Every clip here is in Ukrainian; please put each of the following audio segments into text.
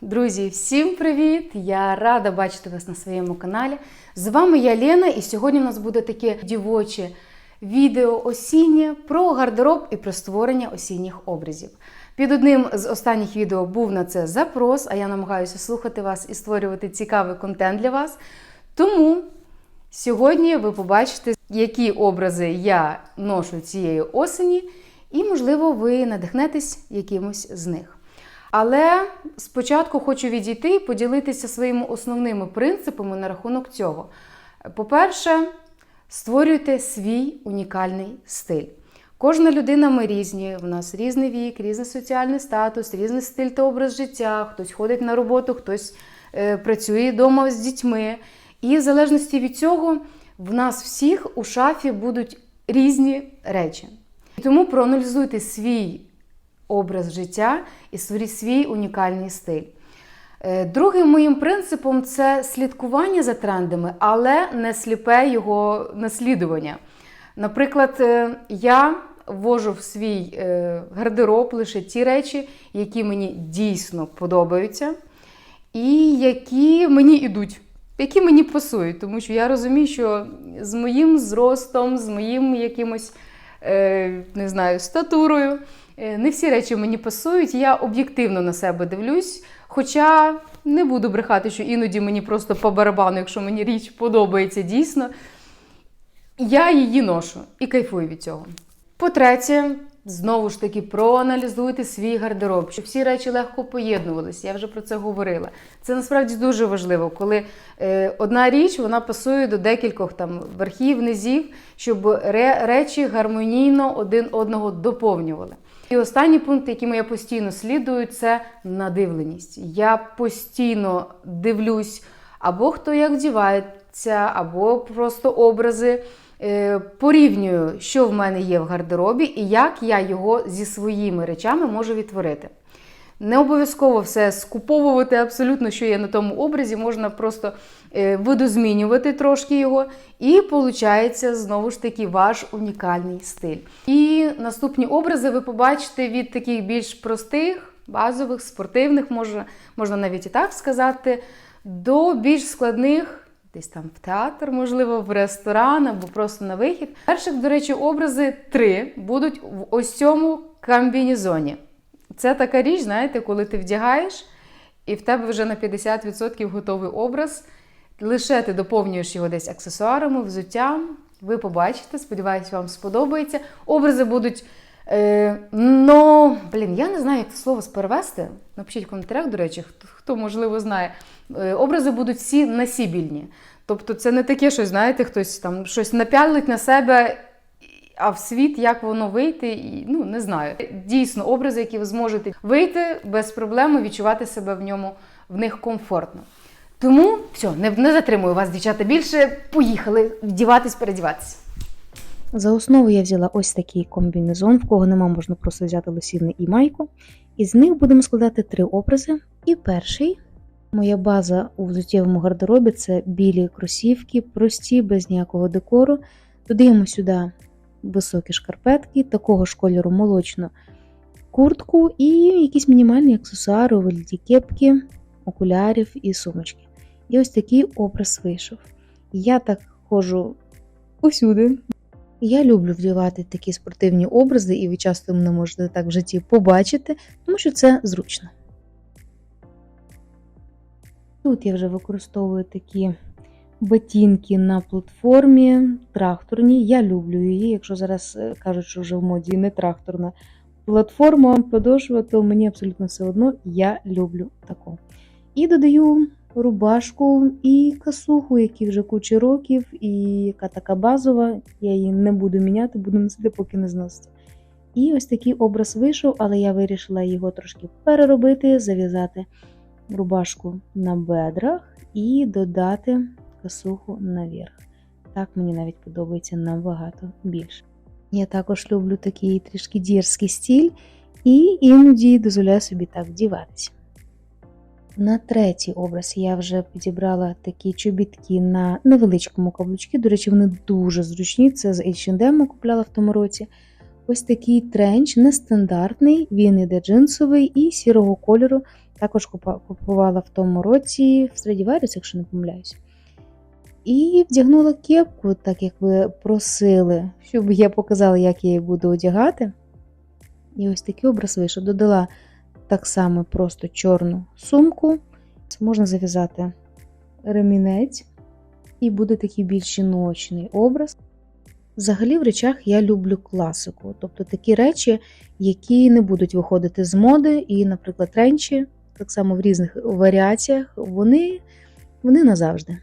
Друзі, всім привіт! Я рада бачити вас на своєму каналі. З вами я Лена, і сьогодні у нас буде таке дівоче відео осіннє про гардероб і про створення осінніх образів. Під одним з останніх відео був на це запрос, а я намагаюся слухати вас і створювати цікавий контент для вас. Тому сьогодні ви побачите, які образи я ношу цієї осені, і, можливо, ви надихнетесь якимось з них. Але спочатку хочу відійти і поділитися своїми основними принципами на рахунок цього. По-перше, створюйте свій унікальний стиль. Кожна людина ми різні, в нас різний вік, різний соціальний статус, різний стиль та образ життя. Хтось ходить на роботу, хтось е, працює вдома з дітьми. І в залежності від цього в нас всіх у шафі будуть різні речі. І Тому проаналізуйте свій образ життя і свій унікальний стиль. Е, Другим моїм принципом це слідкування за трендами, але не сліпе його наслідування. Наприклад, е, я ввожу в свій е, гардероб лише ті речі, які мені дійсно подобаються, і які мені йдуть, які мені пасують. Тому що я розумію, що з моїм зростом, з моїм якимось не знаю, статурою. Е, Не всі речі мені пасують, я об'єктивно на себе дивлюсь. Хоча не буду брехати, що іноді мені просто по барабану, якщо мені річ подобається дійсно, я її ношу і кайфую від цього. По-третє, знову ж таки, проаналізуйте свій гардероб, щоб всі речі легко поєднувалися. Я вже про це говорила. Це насправді дуже важливо, коли е, одна річ вона пасує до декількох там верхів, низів, щоб ре- речі гармонійно один одного доповнювали. І останній пункт, яким я постійно слідую, це надивленість. Я постійно дивлюсь, або хто як вдівається, або просто образи. Е, Порівнюю, що в мене є в гардеробі, і як я його зі своїми речами можу відтворити. Не обов'язково все скуповувати абсолютно, що є на тому образі, можна просто е, видозмінювати трошки його, і виходить знову ж таки ваш унікальний стиль. І наступні образи ви побачите від таких більш простих, базових, спортивних, можна, можна навіть і так сказати, до більш складних. Десь там в театр, можливо, в ресторан або просто на вихід. Перших, до речі, образи три будуть в ось цьому комбінезоні. Це така річ, знаєте, коли ти вдягаєш, і в тебе вже на 50% готовий образ. Лише ти доповнюєш його десь аксесуарами, взуттям. Ви побачите, сподіваюся, вам сподобається. Образи будуть. Е, ну, блін, я не знаю, як це слово перевести. Напишіть в коментарях, до речі, хто, хто можливо знає. Е, образи будуть всі насібільні. Тобто, це не таке щось, знаєте, хтось там щось напялить на себе, а в світ як воно вийти, і ну не знаю. Дійсно, образи, які ви зможете вийти без проблем, відчувати себе в ньому в них комфортно. Тому все, не, не затримую вас, дівчата, більше. Поїхали вдіватись, передіватися. За основу я взяла ось такий комбінезон, в кого нема, можна просто взяти лосіни і майку. Із них будемо складати три образи. І перший, моя база у взуттєвому гардеробі це білі кросівки, прості, без ніякого декору. Додаємо сюди високі шкарпетки, такого ж кольору молочно куртку і якісь мінімальні аксесуари у кепки, окулярів і сумочки. І ось такий образ вийшов. Я так ходжу усюди. Я люблю вдівати такі спортивні образи, і ви часто мене можете так в житті побачити, тому що це зручно. Тут я вже використовую такі ботинки на платформі, тракторні. Я люблю її. Якщо зараз е, кажуть, що вже в моді не тракторна платформа, подошва, то мені абсолютно все одно я люблю таку. І додаю рубашку і касуху, які вже кучу років, і яка така базова. Я її не буду міняти, буду носити, поки не зноситься. І ось такий образ вийшов, але я вирішила його трошки переробити, зав'язати рубашку на бедрах і додати касуху наверх. Так мені навіть подобається набагато більше. Я також люблю такий трішки дірський стіль і іноді дозволяю собі так вдіватися. На третій образ я вже підібрала такі чобітки на невеличкому каблучки. До речі, вони дуже зручні. Це з H&M купляла в тому році. Ось такий тренч нестандартний, він іде джинсовий і сірого кольору. Також купувала в тому році в Страдіваріс, якщо не помиляюсь. І вдягнула кепку, так як ви просили, щоб я показала, як я її буду одягати. І ось такий образ вийшов. Додала так само просто чорну сумку. Можна зав'язати ремінець, і буде такий більш жіночний образ. Взагалі, в речах я люблю класику, тобто такі речі, які не будуть виходити з моди, і, наприклад, тренчі, так само в різних варіаціях, вони, вони назавжди.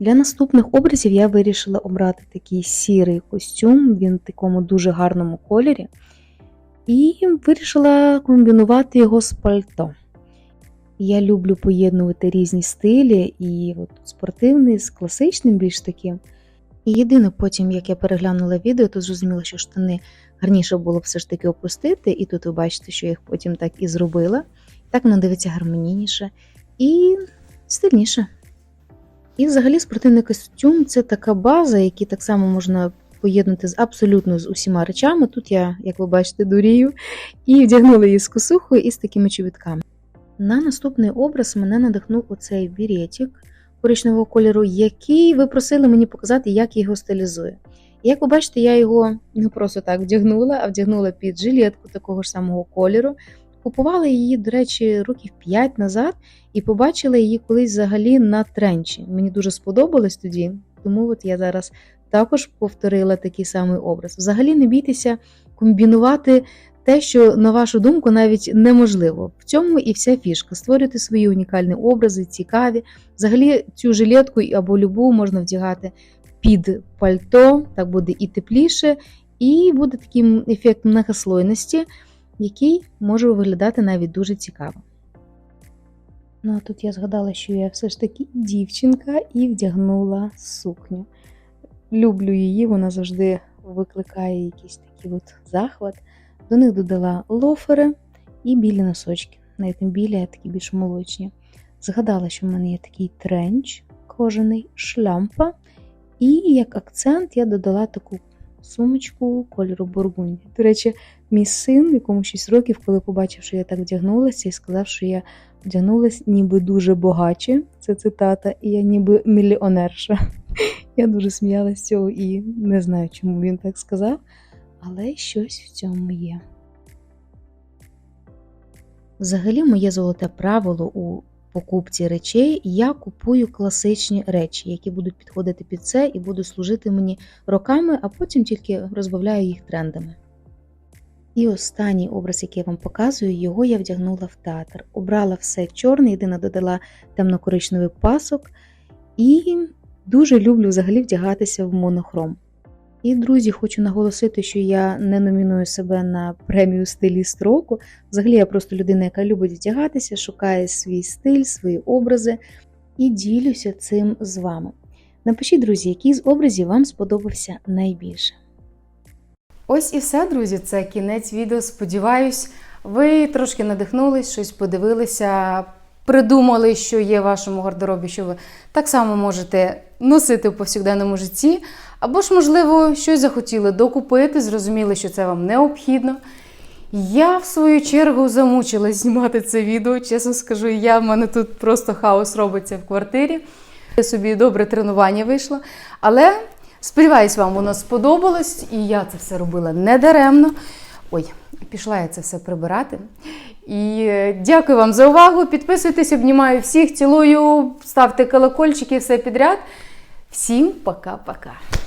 Для наступних образів я вирішила обрати такий сірий костюм, він в такому дуже гарному кольорі. І вирішила комбінувати його з пальто. Я люблю поєднувати різні стилі, і от спортивний з класичним більш таким. І єдине потім, як я переглянула відео, то зрозуміла, що штани гарніше було все ж таки опустити, і тут ви бачите, що я їх потім так і зробила. Так воно дивиться гармонійніше і стильніше. І взагалі спортивний костюм це така база, який так само можна поєднати з абсолютно з усіма речами. Тут я, як ви бачите, дурію, і вдягнула її з косухою і з такими чобітками. На наступний образ мене надихнув оцей біретик коричневого кольору, який ви просили мені показати, як його стилізую. І як ви бачите, я його не просто так вдягнула, а вдягнула під жилетку такого ж самого кольору. Купувала її, до речі, років 5 назад і побачила її колись взагалі на тренчі. Мені дуже сподобалось тоді, тому от я зараз також повторила такий самий образ. Взагалі не бійтеся комбінувати те, що, на вашу думку, навіть неможливо. В цьому і вся фішка. Створювати свої унікальні образи, цікаві. Взагалі, цю жилетку або любу можна вдягати під пальто, так буде і тепліше, і буде такий ефект многослойності, який може виглядати навіть дуже цікаво. Ну, а тут я згадала, що я все ж таки дівчинка і вдягнула сукню. Люблю її, вона завжди викликає якийсь такий от захват. До них додала лофери і білі носочки. Навіть не білі, а такі більш молочні. Згадала, що в мене є такий тренч кожаний, шлямпа. І як акцент я додала таку сумочку кольору бургунді. До речі, мій син, якому 6 років, коли побачив, що я так вдягнулася, і сказав, що я вдягнулася ніби дуже багаче. Це цитата, і я ніби мільйонерша. Я дуже сміялася цього і не знаю, чому він так сказав, але щось в цьому є. Взагалі, моє золоте правило у покупці речей я купую класичні речі, які будуть підходити під це і будуть служити мені роками, а потім тільки розбавляю їх трендами. І останній образ, який я вам показую, його я вдягнула в театр. Обрала все чорне, єдине додала темно-коричневий пасок. І дуже люблю взагалі вдягатися в монохром. І, друзі, хочу наголосити, що я не номіную себе на премію стиліст року. Взагалі, я просто людина, яка любить вдягатися, шукає свій стиль, свої образи і ділюся цим з вами. Напишіть, друзі, який з образів вам сподобався найбільше. Ось і все, друзі. Це кінець відео. Сподіваюсь, ви трошки надихнулись, щось подивилися, придумали, що є в вашому гардеробі, що ви так само можете носити в повсякденному житті. Або ж, можливо, щось захотіли докупити, зрозуміли, що це вам необхідно. Я, в свою чергу, замучилась знімати це відео. Чесно скажу, я в мене тут просто хаос робиться в квартирі. Я собі добре тренування вийшло. Але сподіваюсь, вам воно сподобалось, і я це все робила недаремно. Ой, пішла я це все прибирати. І е, дякую вам за увагу. Підписуйтесь, обнімаю всіх, цілую, ставте колокольчики, все підряд. Всім пока-пока.